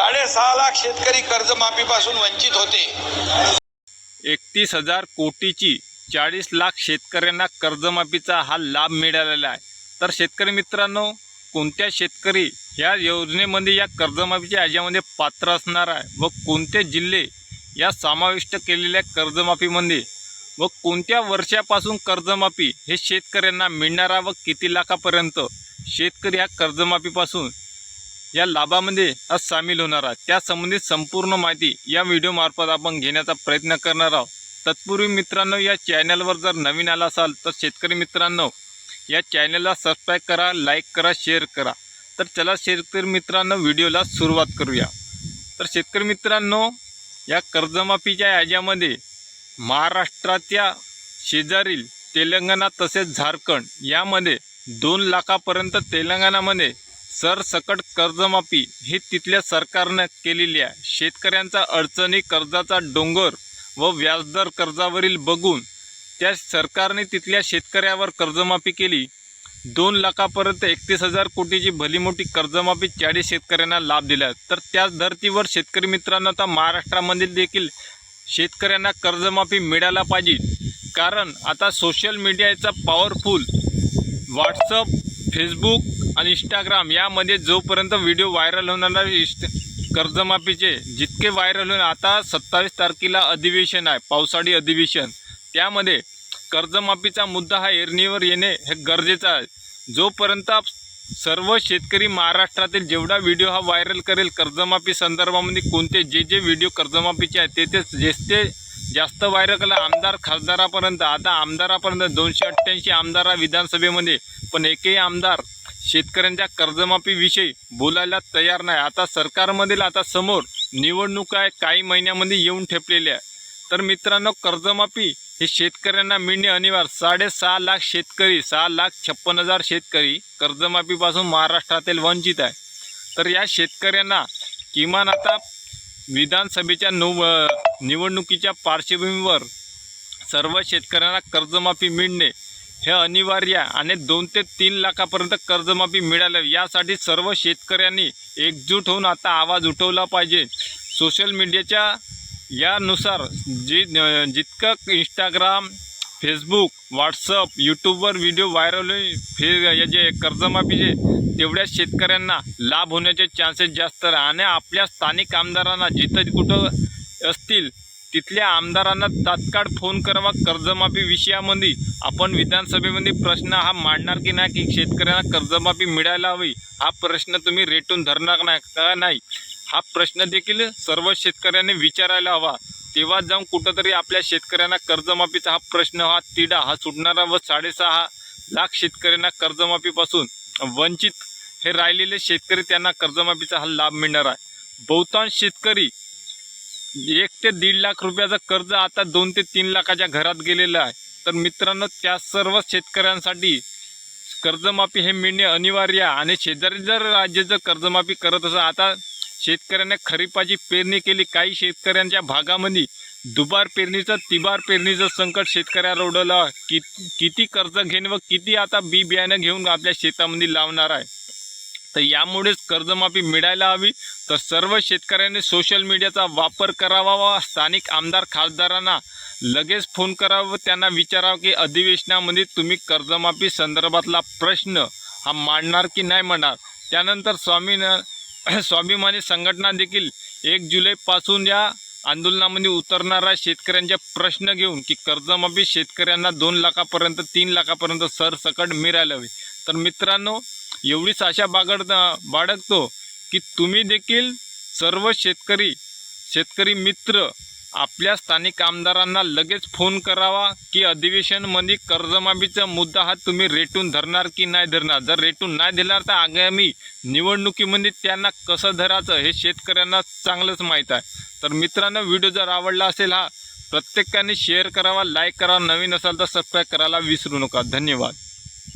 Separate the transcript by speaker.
Speaker 1: साडेसहा लाख शेतकरी कर्जमाफीपासून वंचित होते.
Speaker 2: एकतीस हजार कोटीची चाळीस लाख शेतकऱ्यांना कर्जमाफीचा हा लाभ मिळालेला आहे. तर शेतकरी मित्रांनो कोणत्या शेतकरी ह्या योजनेमध्ये या कर्जमाफीच्या याच्यामध्ये पात्र असणार आहे व कोणते जिल्हे या समाविष्ट केलेल्या कर्जमाफीमध्ये व कोणत्या वर्षापासून कर्जमाफी हे शेतकऱ्यांना मिळणारा व किती लाखापर्यंत शेतकरी ह्या कर्जमाफीपासून या लाभामध्ये आज सामील होणार आहात. त्यासंबंधित संपूर्ण माहिती या व्हिडिओमार्फत आपण घेण्याचा प्रयत्न करणार आहोत. तत्पूर्वी मित्रांनो या चॅनलवर जर नवीन आला असाल तर शेतकरी मित्रांनो या चॅनलला सबस्क्राईब करा लाईक करा शेअर करा. तर चला शेतकरी मित्रांनो व्हिडिओला सुरुवात करूया. तर शेतकरी मित्रांनो या कर्जमाफीच्या याच्यामध्ये महाराष्ट्राच्या शेजारील तेलंगणा तसेच झारखंड यामध्ये दोन लाखापर्यंत तेलंगणामध्ये सरसकट कर्जमाफी ही तिथल्या सरकारनं केलेली आहे. शेतकऱ्यांचा अडचणी कर्जाचा डोंगर व व्याजदर कर्जावरील बघून त्या सरकारने तिथल्या शेतकऱ्यावर कर्जमाफी केली. दोन लाखापर्यंत एकतीस हजार कोटीची भलीमोठी कर्जमाफी चाळीस शेतकऱ्यांना लाभ दिला तर त्याच धर्तीवर शेतकरी मित्रांनो आता महाराष्ट्रामध्ये देखील शेतकऱ्यांना कर्जमाफी मिळायला पाहिजे. कारण आता सोशल मीडियाचा पॉवरफुल व्हॉट्सअप फेसबुक आणि इंस्टाग्राम यामध्ये जोपर्यंत व्हिडिओ व्हायरल होणार नाही इस्ट कर्जमाफीचे जितके व्हायरल होणार आता सत्तावीस तारखेला अधिवेशन आहे पावसाळी अधिवेशन. त्यामध्ये कर्जमाफीचा मुद्दा हा एरणीवर येणे हे गरजेचं आहे. जोपर्यंत सर्व शेतकरी महाराष्ट्रातील जेवढा व्हिडिओ हा व्हायरल करेल कर्जमाफी संदर्भामध्ये कोणते जे जे व्हिडिओ कर्जमाफीचे आहेत ते ते जेस्ते जास्त व्हायरल केला आमदार खासदारापर्यंत आता आमदारापर्यंत दोनशे अठ्ठ्याऐंशी आमदार विधानसभेमध्ये. पण एकही आमदार शेतकऱ्यांच्या कर्जमाफीविषयी बोलायला तयार नाही. आता सरकारमधील आता समोर निवडणूक आहे काही महिन्यामध्ये येऊन ठेपलेल्या आहे तर मित्रांनो कर्जमाफी हे शेतकऱ्यांना मिळणे अनिवार्य. साडेसहा लाख शेतकरी सहा लाख छप्पन हजार शेतकरी कर्जमाफीपासून महाराष्ट्रातील वंचित आहे. तर या शेतकऱ्यांना किमान आता विधानसभेच्या नव निवडणुकीच्या पार्श्वभूमीवर सर्व शेतकऱ्यांना कर्जमाफी मिळणे हे अनिवार्य आहे आणि दोन ते तीन लाखापर्यंत कर्जमाफी मिळालं यासाठी सर्व शेतकऱ्यांनी एकजूट होऊन आता आवाज उठवला पाहिजे. सोशल मीडियाच्या यानुसार जी जितकं इंस्टाग्राम फेसबुक व्हॉट्सअप यूट्यूबवर व्हिडिओ व्हायरल होईल. फे या जे कर्जमाफीचे तेवढ्या शेतकऱ्यांना लाभ होण्याचे चान्सेस जास्त आहे आणि आपल्या स्थानिक आमदारांना जिथं कुठं असतील तिथल्या आमदारांना तात्काळ फोन करावा. कर्जमाफी विषयामध्ये आपण विधानसभेमध्ये प्रश्न हा मांडणार की नाही की शेतकऱ्यांना कर्जमाफी मिळायला हवी हा प्रश्न तुम्ही रेटून धरणार नाही का नाही? हा प्रश्न देखील सर्व शेतकऱ्यांनी विचारायला हवा. तेव्हा जाऊन कुठंतरी आपल्या शेतकऱ्यांना कर्जमाफीचा हा प्रश्न हा तिढा हा सुटणारा व साडेसहा लाख शेतकऱ्यांना कर्जमाफीपासून वंचित हे राहिलेले शेतकरी त्यांना कर्जमाफीचा हा लाभ मिळणार आहे. बहुतांश शेतकरी एक ते दीड लाख रुपयाचं कर्ज आता दोन ते तीन लाखाच्या घरात गेलेलं आहे. तर मित्रांनो त्या सर्व शेतकऱ्यांसाठी कर्जमाफी हे मिळणे अनिवार्य आहे. आणि शेजारी जर राज्य जर कर्जमाफी करत असं आता शेतकऱ्याने खरीपाची पेरणी केली. काही शेतकऱ्यांच्या भागामध्ये दुबार पेरणीचं तिबार पेरणीचं संकट शेतकऱ्याला ओढवलं कि किती कर्ज घेणे व किती आता बी बियाणं घेऊन आपल्या शेतामध्ये लावणार आहे. तर यामुळेच कर्जमाफी मिळायला हवी. तर सर्व शेतकऱ्यांनी सोशल मीडियाचा वापर करावा व स्थानिक आमदार खासदारांना लगेच फोन करावा व त्यांना विचारावं की अधिवेशनामध्ये तुम्ही कर्जमाफी संदर्भातला प्रश्न हा मांडणार की नाही मांडणार? त्यानंतर स्वामी स्वाभिमानी संघटना देखील एक जुलैपासून या आंदोलनामध्ये उतरणारा शेतकऱ्यांचे प्रश्न घेऊन की कर्जमाफी शेतकऱ्यांना दोन लाखापर्यंत तीन लाखापर्यंत सरसकट मिळायला हवी तर मित्रांनो एवढीच आशा बागड बाळगतो की तुम्ही देखील सर्व शेतकरी शेतकरी मित्र आपल्या स्थानिक आमदारांना लगेच फोन करावा की अधिवेशनमध्ये कर्जमाफीचा मुद्दा हा तुम्ही रेटून धरणार की नाही धरणार? जर रेटून नाही दिला तर आगामी निवडणुकीमध्ये त्यांना कसं धरायचं हे शेतकऱ्यांना चांगलंच माहीत आहे. तर मित्रांनो व्हिडिओ जर आवडला असेल हा प्रत्येकाने शेअर करावा लाईक करावा नवीन असाल तर सबस्क्राईब करायला विसरू नका. धन्यवाद.